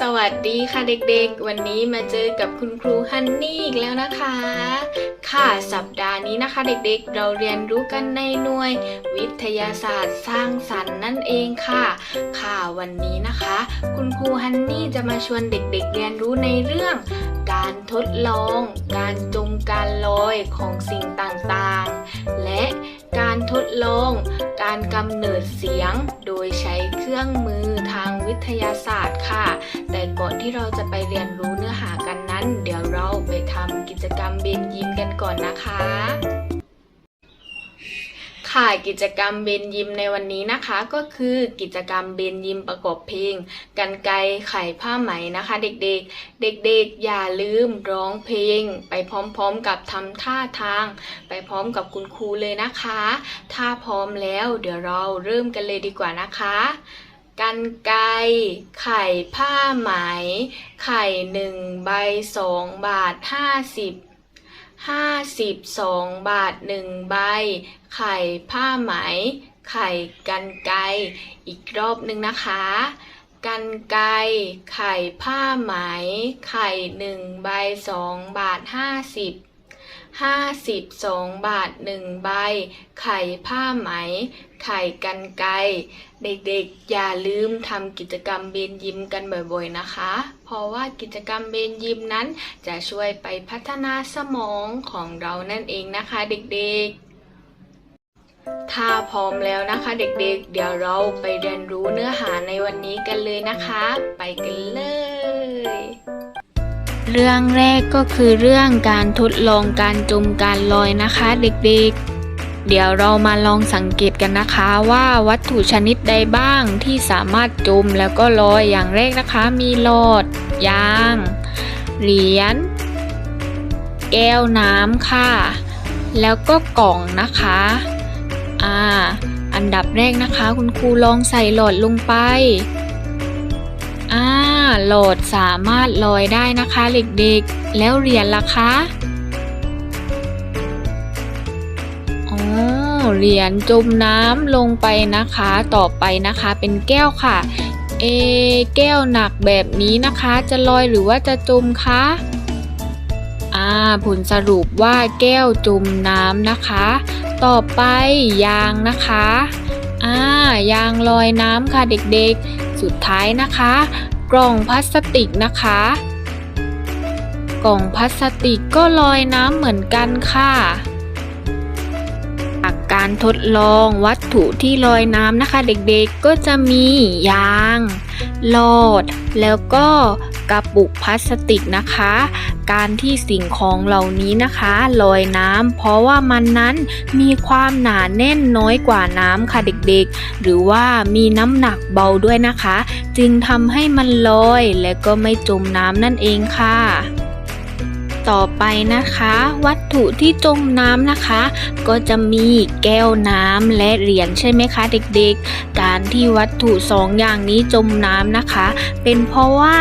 สวัสดีค่ะเด็กๆ วันนี้มาเจอกับคุณครูฮันนี่อีกแล้วนะคะ ค่ะสัปดาห์นี้นะคะเด็กๆ เราเรียนรู้กันในหน่วย วิทยาศาสตร์สร้างสรรค์นั่นเองค่ะ ค่ะวันนี้นะคะ คุณครูฮันนี่จะมาชวนเด็กๆ เรียนรู้ในเรื่อง การทดลอง การจมการลอยของสิ่งต่างๆ และการทดลอง การกำเนิดเสียงโดยใช้เครื่องมือทางวิทยาศาสตร์ค่ะ แต่ก่อนที่เราจะไปเรียนรู้เนื้อหากันนั้น เดี๋ยวเราไปทำกิจกรรมเบนยิมกันก่อนนะคะ ค่ะกิจกรรมเบนยิมในวันนี้นะคะ ก็คือกิจกรรมเบนยิมประกอบเพลง กันไกไข่ผ้าไหมนะคะ เด็กๆ เด็กๆ อย่าลืมร้องเพลง ไปพร้อมๆกับทำท่าทาง ไปพร้อมกับคุณครูเลยนะคะ ถ้าพร้อมแล้วเดี๋ยวเราเริ่มกันเลยดีกว่านะคะกันไกไข่ผ้าไหม ไข่หนึ่งใบสองบาทห้าสิบ ห้าสิบสองบาทหนึ่งใบ ไข่ผ้าไหม ไข่กันไกอีกรอบหนึ่งนะคะ กันไกไข่ผ้าไหม ไข่หนึ่งใบสองบาทห้าสิบ ห้าสิบสองบาทหนึ่งใบ ไข่ผ้าไหม ไข่กันไกรเด็กๆ อย่าลืมทำกิจกรรมเบนยิมกันบ่อยๆนะคะ เพราะว่ากิจกรรมเบนยิมนั้นจะช่วยไปพัฒนาสมองของเรานั่นเองนะคะ เด็กๆถ้าพร้อมแล้วนะคะเด็กๆเดี๋ยวเราไปเรียนรู้เนื้อหาในวันนี้กันเลยนะคะ ไปกันเลย เรื่องแรกก็คือเรื่องการทดลองการจมการลอยนะคะเด็กๆ เดี๋ยวเรามาลองสังเกตกันนะคะว่าวัตถุชนิดใดบ้างที่สามารถจมแล้วก็ลอยอย่างแรกนะคะ มีหลอด ยาง เหรียญ แก้วน้ำค่ะ แล้วก็กล่องนะคะอ่าอันดับแรกนะคะ คุณครูลองใส่หลอดลงไป อ่าหลอดสามารถลอยได้นะคะเด็กๆ แล้วเหรียญล่ะคะอ๋อเหรียญจมน้ำลงไปนะคะ ต่อไปนะคะเป็นแก้วค่ะ เอ แก้วหนักแบบนี้นะคะ จะลอยหรือว่าจะจมคะอ่าผลสรุปว่าแก้วจมน้ำนะคะ ต่อไปยางนะคะอ่ายางลอยน้ำค่ะเด็กๆ สุดท้ายนะคะ กล่องพลาสติกนะคะ กล่องพลาสติกก็ลอยน้ำเหมือนกันค่ะจากการทดลองวัตถุที่ลอยน้ำนะคะ เด็กๆก็จะมียางหลอด แล้วก็กระปุกพลาสติกนะคะ การที่สิ่งของเหล่านี้นะคะลอยน้ำเพราะว่ามันนั้นมีความหนาแน่นน้อยกว่าน้ำค่ะเด็กๆ หรือว่ามีน้ำหนักเบาด้วยนะคะ จึงทำให้มันลอยและก็ไม่จมน้ำนั่นเองค่ะ ต่อไปนะคะ วัตถุที่จมน้ำนะคะ ก็จะมีแก้วน้ำและเหรียญใช่ไหมคะเด็กๆ การที่วัตถุสองอย่างนี้จมน้ำนะคะ เป็นเพราะว่า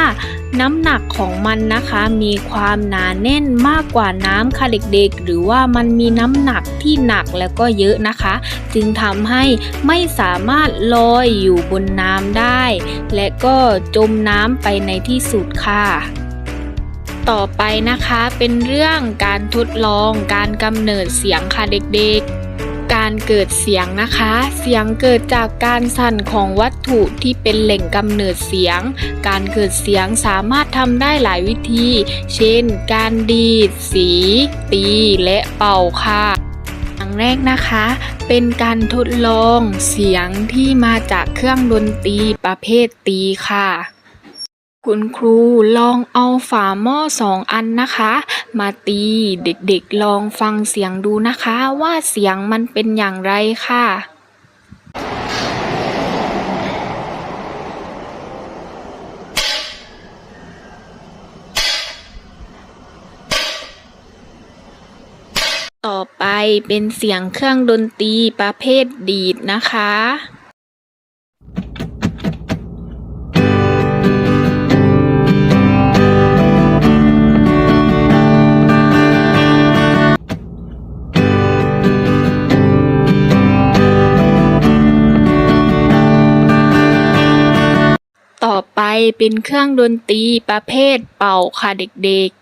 น้ำหนักของมันนะคะมีความหนาแน่นมากกว่าน้ำค่ะเด็กๆ หรือว่ามันมีน้ำหนักที่หนักแล้วก็เยอะนะคะ จึงทำให้ไม่สามารถลอยอยู่บนน้ำได้ และก็จมน้ำไปในที่สุดค่ะต่อไปนะคะเป็นเรื่องการทดลองการกำเนิดเสียงค่ะเด็กๆ การเกิดเสียงนะคะ เสียงเกิดจากการสั่นของวัตถุที่เป็นแหล่งกำเนิดเสียง การเกิดเสียงสามารถทำได้หลายวิธี เช่น การดีด สี ตี และเป่าค่ะอย่างแรกนะคะ เป็นการทดลองเสียงที่มาจากเครื่องดนตรีประเภทตีค่ะ คุณครูลองเอาฝาหม้อสองอันนะคะ มาตีเด็กๆลองฟังเสียงดูนะคะ ว่าเสียงมันเป็นอย่างไรค่ะ ต่อไปเป็นเสียงเครื่องดนตรีประเภทดีดนะคะ ไปเป็นเครื่องดนตรีประเภทเป่าค่ะเด็กๆ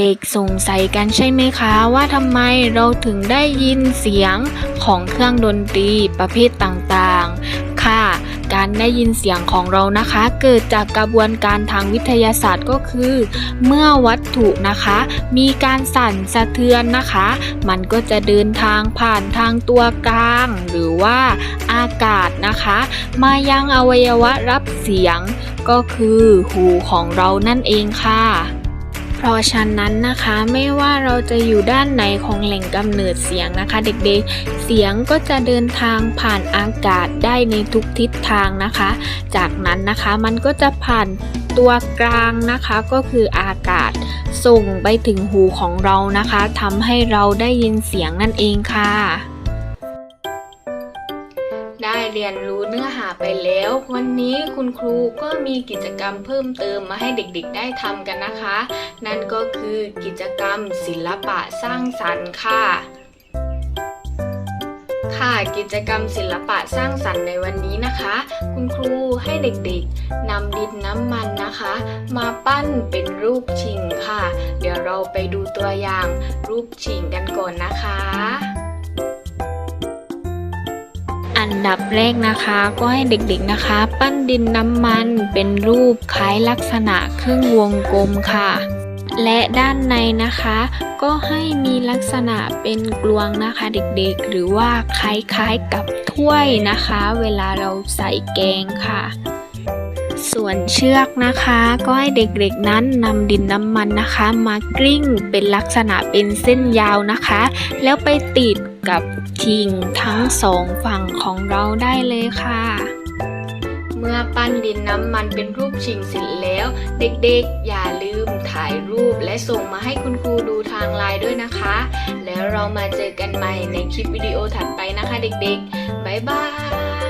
เด็กๆสงสัยกันใช่ไหมคะว่าทำไมเราถึงได้ยินเสียงของเครื่องดนตรีประเภทต่างๆ ค่ะ การได้ยินเสียงของเรานะคะ เกิดจากกระบวนการทางวิทยาศาสตร์ก็คือ เมื่อวัตถุนะคะ มีการสั่นสะเทือนนะคะ มันก็จะเดินทางผ่านทางตัวกลาง หรือว่าอากาศนะคะ มายังอวัยวะรับเสียงก็คือหูของเรานั่นเองค่ะ เพราะฉะนั้นนะคะไม่ว่าเราจะอยู่ด้านไหนของแหล่งกำเนิดเสียงนะคะ เด็กๆ เสียงก็จะเดินทางผ่านอากาศได้ในทุกทิศทางนะคะ จากนั้นนะคะมันก็จะผ่านตัวกลางนะคะก็คืออากาศส่งไปถึงหูของเรานะคะทำให้เราได้ยินเสียงนั่นเองค่ะ เรียนรู้เนื้อหาไปแล้ว วันนี้คุณครูก็มีกิจกรรมเพิ่มเติมมาให้เด็กๆ ได้ทำกันนะคะ นั่นก็คือกิจกรรมศิลปะสร้างสรรค์ค่ะค่ะกิจกรรมศิลปะสร้างสรรค์ในวันนี้นะคะ คุณครูให้เด็กๆนำดินน้ำมันนะคะ มาปั้นเป็นรูปชิงค่ะ เดี๋ยวเราไปดูตัวอย่างรูปชิงกันก่อนนะคะ อันดับแรกนะคะ ก็ให้เด็กๆนะคะ ปั้นดินน้ำมันเป็นรูปคล้ายลักษณะครึ่งวงกลมค่ะ และด้านในนะคะ ก็ให้มีลักษณะเป็นกลวงนะคะเด็กๆ หรือว่าคล้ายๆกับถ้วยนะคะ เวลาเราใส่แกงค่ะ ส่วนเชือกนะคะ ก็ให้เด็กๆนั้นนำดินน้ำมันนะคะ มากลิ้งเป็นลักษณะเป็นเส้นยาวนะคะ แล้วไปติดกับชิงทั้งสองฝั่งของเราได้เลยค่ะ เมื่อปั้นดินน้ำมันเป็นรูปชิงเสร็จแล้ว เด็กๆ อย่าลืมถ่ายรูปและส่งมาให้คุณครูดูทางไลน์ด้วยนะคะ แล้วเรามาเจอกันใหม่ในคลิปวิดีโอถัดไปนะคะเด็กๆ บ๊ายบาย